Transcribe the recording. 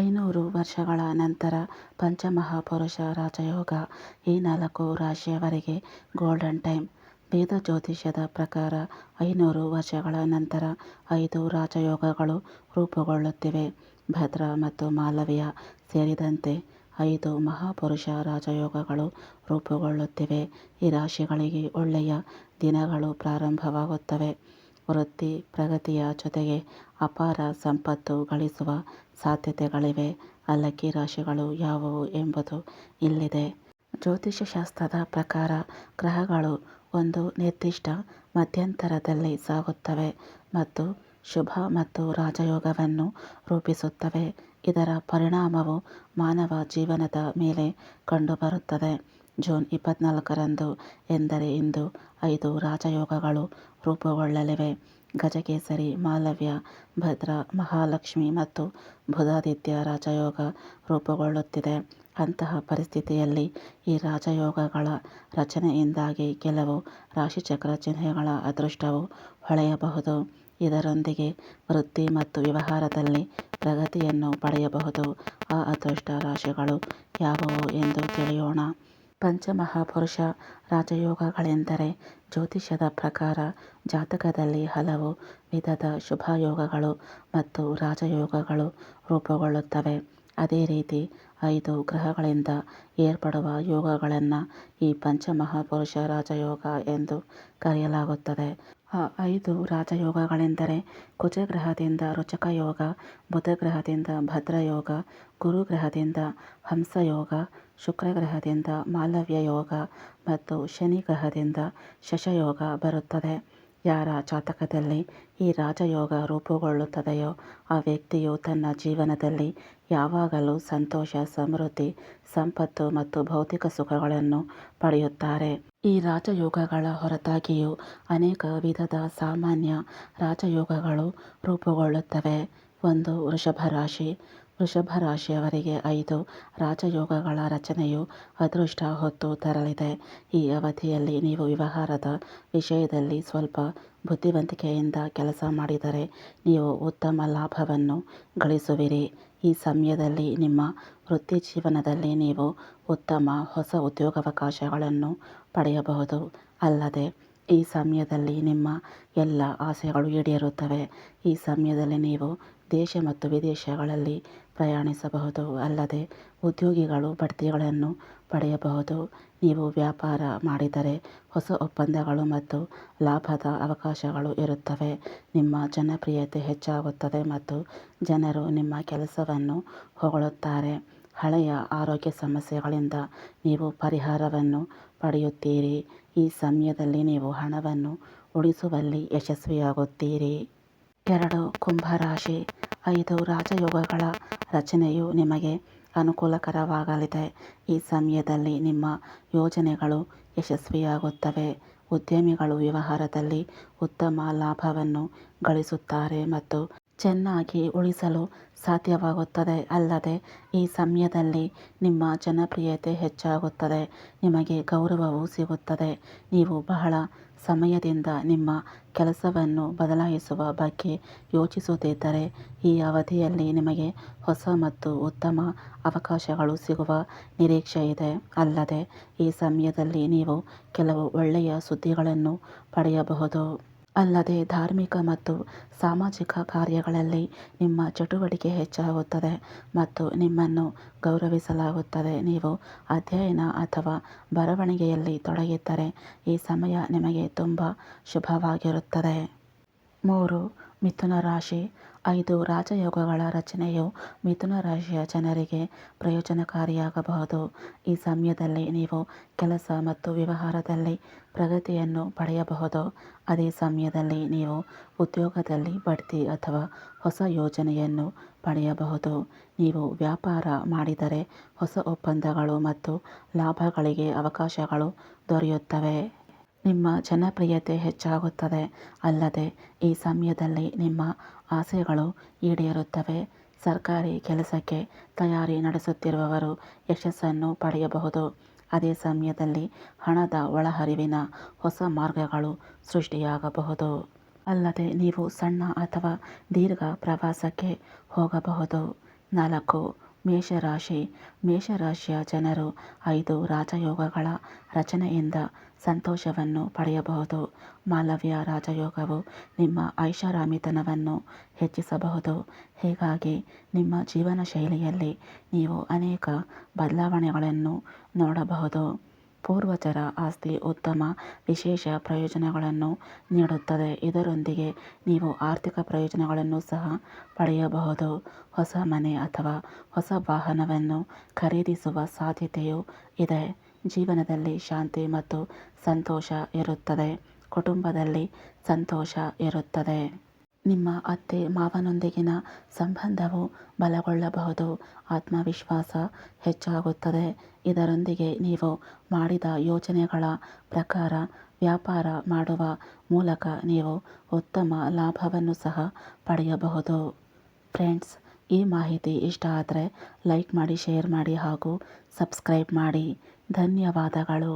ಐನೂರು ವರ್ಷಗಳ ನಂತರ ಪಂಚಮಹಾಪುರುಷ ರಾಜಯೋಗ ಈ ನಾಲ್ಕು ರಾಶಿಯವರೆಗೆ ಗೋಲ್ಡನ್ ಟೈಮ್. ವೇದ ಜ್ಯೋತಿಷ್ಯದ ಪ್ರಕಾರ ಐನೂರು ವರ್ಷಗಳ ನಂತರ ಐದು ರಾಜಯೋಗಗಳು ರೂಪುಗೊಳ್ಳುತ್ತಿವೆ. ಭದ್ರ ಮತ್ತು ಮಾಲವ್ಯ ಸೇರಿದಂತೆ ಐದು ಮಹಾಪುರುಷ ರಾಜಯೋಗಗಳು ರೂಪುಗೊಳ್ಳುತ್ತಿವೆ. ಈ ರಾಶಿಗಳಿಗೆ ಒಳ್ಳೆಯ ದಿನಗಳು ಪ್ರಾರಂಭವಾಗುತ್ತವೆ. ವೃತ್ತಿ ಪ್ರಗತಿಯ ಜೊತೆಗೆ ಅಪಾರ ಸಂಪತ್ತು ಗಳಿಸುವ ಸಾಧ್ಯತೆಗಳಿವೆ. ಅಲ್ಲಕ್ಕಿ ರಾಶಿಗಳು ಯಾವುವು ಎಂಬುದು ಇಲ್ಲಿದೆ. ಜ್ಯೋತಿಷ್ಯಶಾಸ್ತ್ರದ ಪ್ರಕಾರ ಗ್ರಹಗಳು ಒಂದು ನಿರ್ದಿಷ್ಟ ಮಧ್ಯಂತರದಲ್ಲಿ ಸಾಗುತ್ತವೆ ಮತ್ತು ಶುಭ ಮತ್ತು ರಾಜಯೋಗವನ್ನು ರೂಪಿಸುತ್ತವೆ. ಇದರ ಪರಿಣಾಮವು ಮಾನವ ಜೀವನದ ಮೇಲೆ ಕಂಡುಬರುತ್ತದೆ. ಜೂನ್ ಇಪ್ಪತ್ನಾಲ್ಕರಂದು ಎಂದರೆ ಇಂದು ಐದು ರಾಜಯೋಗಗಳು ರೂಪುಗೊಳ್ಳಲಿವೆ. ಗಜಕೇಸರಿ, ಮಾಲವ್ಯ, ಭದ್ರ, ಮಹಾಲಕ್ಷ್ಮಿ ಮತ್ತು ಬುಧಾದಿತ್ಯ ರಾಜಯೋಗ ರೂಪುಗೊಳ್ಳುತ್ತಿದೆ. ಅಂತಹ ಪರಿಸ್ಥಿತಿಯಲ್ಲಿ ಈ ರಾಜಯೋಗಗಳ ರಚನೆಯಿಂದಾಗಿ ಕೆಲವು ರಾಶಿಚಕ್ರ ಚಿಹ್ನೆಗಳ ಅದೃಷ್ಟವು ಹೊಳೆಯಬಹುದು. ಇದರೊಂದಿಗೆ ವೃತ್ತಿ ಮತ್ತು ವ್ಯವಹಾರದಲ್ಲಿ ಪ್ರಗತಿಯನ್ನು ಪಡೆಯಬಹುದು. ಆ ಅದೃಷ್ಟ ರಾಶಿಗಳು ಯಾವುವು ಎಂದು ತಿಳಿಯೋಣ. ಪಂಚಮಹಾಪುರುಷ ರಾಜಯೋಗಗಳೆಂದರೆ ಜ್ಯೋತಿಷ್ಯದ ಪ್ರಕಾರ ಜಾತಕದಲ್ಲಿ ಹಲವು ವಿಧದ ಶುಭಯೋಗಗಳು ಮತ್ತು ರಾಜಯೋಗಗಳು ರೂಪುಗೊಳ್ಳುತ್ತವೆ. ಅದೇ ರೀತಿ ಐದು ಗ್ರಹಗಳಿಂದ ಏರ್ಪಡುವ ಯೋಗಗಳನ್ನು ಈ ಪಂಚಮಹಾಪುರುಷ ರಾಜಯೋಗ ಎಂದು ಕರೆಯಲಾಗುತ್ತದೆ. ಆ ಐದು ರಾಜಯೋಗಗಳೆಂದರೆ ಕುಜಗ್ರಹದಿಂದ ರುಚಕಯೋಗ ಬುಧಗ್ರಹದಿಂದ ಭದ್ರಯೋಗ, ಗುರುಗ್ರಹದಿಂದ ಹಂಸಯೋಗ, ಶುಕ್ರಗ್ರಹದಿಂದ ಮಾಲವ್ಯ ಯೋಗ ಮತ್ತು ಶನಿ ಗ್ರಹದಿಂದ ಶಶಯೋಗ ಬರುತ್ತದೆ. ಯಾರ ಜಾತಕದಲ್ಲಿ ಈ ರಾಜಯೋಗ ರೂಪುಗೊಳ್ಳುತ್ತದೆಯೋ, ಆ ವ್ಯಕ್ತಿಯು ತನ್ನ ಜೀವನದಲ್ಲಿ ಯಾವಾಗಲೂ ಸಂತೋಷ, ಸಮೃದ್ಧಿ, ಸಂಪತ್ತು ಮತ್ತು ಭೌತಿಕ ಸುಖಗಳನ್ನು ಪಡೆಯುತ್ತಾರೆ. ಈ ರಾಜಯೋಗಗಳ ಹೊರತಾಗಿಯೂ ಅನೇಕ ವಿಧದ ಸಾಮಾನ್ಯ ರಾಜಯೋಗಗಳು ರೂಪುಗೊಳ್ಳುತ್ತವೆ. ಒಂದು ವೃಷಭ ರಾಶಿ ವೃಷಭ ರಾಶಿಯವರಿಗೆ ಐದು. ರಾಜಯೋಗಗಳ ರಚನೆಯು ಅದೃಷ್ಟ ಹೊತ್ತು ತರಲಿದೆ ಈ ಅವಧಿಯಲ್ಲಿ ನೀವು ವ್ಯವಹಾರದ ವಿಷಯದಲ್ಲಿ ಸ್ವಲ್ಪ ಬುದ್ಧಿವಂತಿಕೆಯಿಂದ ಕೆಲಸ ಮಾಡಿದರೆ ನೀವು ಉತ್ತಮ ಲಾಭವನ್ನು ಗಳಿಸುವಿರಿ. ಈ ಸಮಯದಲ್ಲಿ ನಿಮ್ಮ ವೃತ್ತಿ ಜೀವನದಲ್ಲಿ ನೀವು ಉತ್ತಮ ಹೊಸ ಉದ್ಯೋಗಾವಕಾಶಗಳನ್ನು ಪಡೆಯಬಹುದು. ಅಲ್ಲದೆ, ಈ ಸಮಯದಲ್ಲಿ ನಿಮ್ಮ ಎಲ್ಲ ಆಸೆಗಳು ಈಡೇರುತ್ತವೆ. ಈ ಸಮಯದಲ್ಲಿ ನೀವು ದೇಶ ಮತ್ತು ವಿದೇಶಗಳಲ್ಲಿ ಪ್ರಯಾಣಿಸಬಹುದು. ಅಲ್ಲದೆ, ಉದ್ಯೋಗಿಗಳು ಬಡ್ತಿಗಳನ್ನು ಪಡೆಯಬಹುದು. ನೀವು ವ್ಯಾಪಾರ ಮಾಡಿದರೆ ಹೊಸ ಒಪ್ಪಂದಗಳು ಮತ್ತು ಲಾಭದ ಅವಕಾಶಗಳು ಇರುತ್ತವೆ. ನಿಮ್ಮ ಜನಪ್ರಿಯತೆ ಹೆಚ್ಚಾಗುತ್ತದೆ ಮತ್ತು ಜನರು ನಿಮ್ಮ ಕೆಲಸವನ್ನು ಹೊಗಳುತ್ತಾರೆ. ಹಳೆಯ ಆರೋಗ್ಯ ಸಮಸ್ಯೆಗಳಿಂದ ನೀವು ಪರಿಹಾರವನ್ನು ಪಡೆಯುತ್ತೀರಿ. ಈ ಸಮಯದಲ್ಲಿ ನೀವು ಹಣವನ್ನು ಉಳಿಸುವಲ್ಲಿ ಯಶಸ್ವಿಯಾಗುತ್ತೀರಿ. ಎರಡು ಕುಂಭರಾಶಿ, ಐದು ರಾಜಯೋಗಗಳ ರಚನೆಯು ನಿಮಗೆ ಅನುಕೂಲಕರವಾಗಲಿದೆ. ಈ ಸಮಯದಲ್ಲಿ ನಿಮ್ಮ ಯೋಜನೆಗಳು ಯಶಸ್ವಿಯಾಗುತ್ತವೆ. ಉದ್ಯಮಿಗಳು ವ್ಯವಹಾರದಲ್ಲಿ ಉತ್ತಮ ಲಾಭವನ್ನು ಗಳಿಸುತ್ತಾರೆ ಮತ್ತು ಚೆನ್ನಾಗಿ ಉಳಿಸಲು ಸಾಧ್ಯವಾಗುತ್ತದೆ. ಅಲ್ಲದೆ, ಈ ಸಮಯದಲ್ಲಿ ನಿಮ್ಮ ಜನಪ್ರಿಯತೆ ಹೆಚ್ಚಾಗುತ್ತದೆ. ನಿಮಗೆ ಗೌರವವೂ ಸಿಗುತ್ತದೆ. ನೀವು ಬಹಳ ಸಮಯದಿಂದ ನಿಮ್ಮ ಕೆಲಸವನ್ನು ಬದಲಾಯಿಸುವ ಬಗ್ಗೆ ಯೋಚಿಸುತ್ತಿದ್ದರೆ ಈ ಅವಧಿಯಲ್ಲಿ ನಿಮಗೆ ಹೊಸ ಮತ್ತು ಉತ್ತಮ ಅವಕಾಶಗಳು ಸಿಗುವ ನಿರೀಕ್ಷೆಯಿದೆ ಅಲ್ಲದೆ, ಈ ಸಮಯದಲ್ಲಿ ನೀವು ಕೆಲವು ಒಳ್ಳೆಯ ಸುದ್ದಿಗಳನ್ನು ಪಡೆಯಬಹುದು. ಅಲ್ಲದೆ ಧಾರ್ಮಿಕ ಮತ್ತು ಸಾಮಾಜಿಕ ಕಾರ್ಯಗಳಲ್ಲಿ ನಿಮ್ಮ ಚಟುವಟಿಕೆ ಹೆಚ್ಚಾಗುತ್ತದೆ ಮತ್ತು ನಿಮ್ಮನ್ನು ಗೌರವಿಸಲಾಗುತ್ತದೆ. ನೀವು ಅಧ್ಯಯನ ಅಥವಾ ಬರವಣಿಗೆಯಲ್ಲಿ ತೊಡಗಿದ್ದರೆ ಈ ಸಮಯ ನಿಮಗೆ ತುಂಬ ಶುಭವಾಗಿರುತ್ತದೆ. ಮೂರು, ಮಿಥುನ ರಾಶಿ. ಐದು, ರಾಜಯೋಗಗಳ ರಚನೆಯು ಮಿಥುನ ರಾಶಿಯ ಜನರಿಗೆ ಪ್ರಯೋಜನಕಾರಿಯಾಗಬಹುದು. ಈ ಸಮಯದಲ್ಲಿ ನೀವು ಕೆಲಸ ಮತ್ತು ವ್ಯವಹಾರದಲ್ಲಿ ಪ್ರಗತಿಯನ್ನು ಪಡೆಯಬಹುದು. ಅದೇ ಸಮಯದಲ್ಲಿ ನೀವು ಉದ್ಯೋಗದಲ್ಲಿ ಬಡ್ತಿ ಅಥವಾ ಹೊಸ ಯೋಜನೆಯನ್ನು ಪಡೆಯಬಹುದು. ನೀವು ವ್ಯಾಪಾರ ಮಾಡಿದರೆ ಹೊಸ ಒಪ್ಪಂದಗಳು ಮತ್ತು ಲಾಭಗಳಿಗೆ ಅವಕಾಶಗಳು ದೊರೆಯುತ್ತವೆ. ನಿಮ್ಮ ಜನಪ್ರಿಯತೆ ಹೆಚ್ಚಾಗುತ್ತದೆ. ಅಲ್ಲದೆ, ಈ ಸಮಯದಲ್ಲಿ ನಿಮ್ಮ ಆಸೆಗಳು ಈಡೇರುತ್ತವೆ. ಸರ್ಕಾರಿ ಕೆಲಸಕ್ಕೆ ತಯಾರಿ ನಡೆಸುತ್ತಿರುವವರು ಯಶಸ್ಸನ್ನು ಪಡೆಯಬಹುದು. ಅದೇ ಸಮಯದಲ್ಲಿ ಹಣದ ಒಳಹರಿವಿನ ಹೊಸ ಮಾರ್ಗಗಳು ಸೃಷ್ಟಿಯಾಗಬಹುದು. ಅಲ್ಲದೆ, ನೀವು ಸಣ್ಣ ಅಥವಾ ದೀರ್ಘ ಪ್ರವಾಸಕ್ಕೆ ಹೋಗಬಹುದು. ನಾಲ್ಕು ಮೇಷರಾಶಿ. ಮೇಷರಾಶಿಯ ಜನರು ಐದು ರಾಜಯೋಗಗಳ ರಚನೆಯಿಂದ ಸಂತೋಷವನ್ನು ಪಡೆಯಬಹುದು. ಮಾಲವ್ಯ ರಾಜಯೋಗವು ನಿಮ್ಮ ಐಷಾರಾಮಿತನವನ್ನು ಹೆಚ್ಚಿಸಬಹುದು. ಹೀಗಾಗಿ ನಿಮ್ಮ ಜೀವನ ಶೈಲಿಯಲ್ಲಿ ನೀವು ಅನೇಕ ಬದಲಾವಣೆಗಳನ್ನು ನೋಡಬಹುದು. ಪೂರ್ವಜರ ಆಸ್ತಿ ಉತ್ತಮ ವಿಶೇಷ ಪ್ರಯೋಜನಗಳನ್ನು ನೀಡುತ್ತದೆ. ಇದರೊಂದಿಗೆ ನೀವು ಆರ್ಥಿಕ ಪ್ರಯೋಜನಗಳನ್ನು ಸಹ ಪಡೆಯಬಹುದು. ಹೊಸ ಮನೆ ಅಥವಾ ಹೊಸ ವಾಹನವನ್ನು ಖರೀದಿಸುವ ಸಾಧ್ಯತೆಯೂ ಇದೆ. ಜೀವನದಲ್ಲಿ ಶಾಂತಿ ಮತ್ತು ಸಂತೋಷ ಇರುತ್ತದೆ. ಕುಟುಂಬದಲ್ಲಿ ಸಂತೋಷ ಇರುತ್ತದೆ. ನಿಮ್ಮ ಅತ್ತೆ ಮಾವನೊಂದಿಗಿನ ಸಂಬಂಧವು ಬಲಗೊಳ್ಳಬಹುದು. ಆತ್ಮವಿಶ್ವಾಸ ಹೆಚ್ಚಾಗುತ್ತದೆ. ಇದರೊಂದಿಗೆ ನೀವು ಮಾಡಿದ ಯೋಜನೆಗಳ ಪ್ರಕಾರ ವ್ಯಾಪಾರ ಮಾಡುವ ಮೂಲಕ ನೀವು ಉತ್ತಮ ಲಾಭವನ್ನು ಸಹ ಪಡೆಯಬಹುದು. ಫ್ರೆಂಡ್ಸ್, ಈ ಮಾಹಿತಿ ಇಷ್ಟ ಆದರೆ ಲೈಕ್ ಮಾಡಿ, ಶೇರ್ ಮಾಡಿ ಹಾಗೂ ಸಬ್ಸ್ಕ್ರೈಬ್ ಮಾಡಿ. ಧನ್ಯವಾದಗಳು.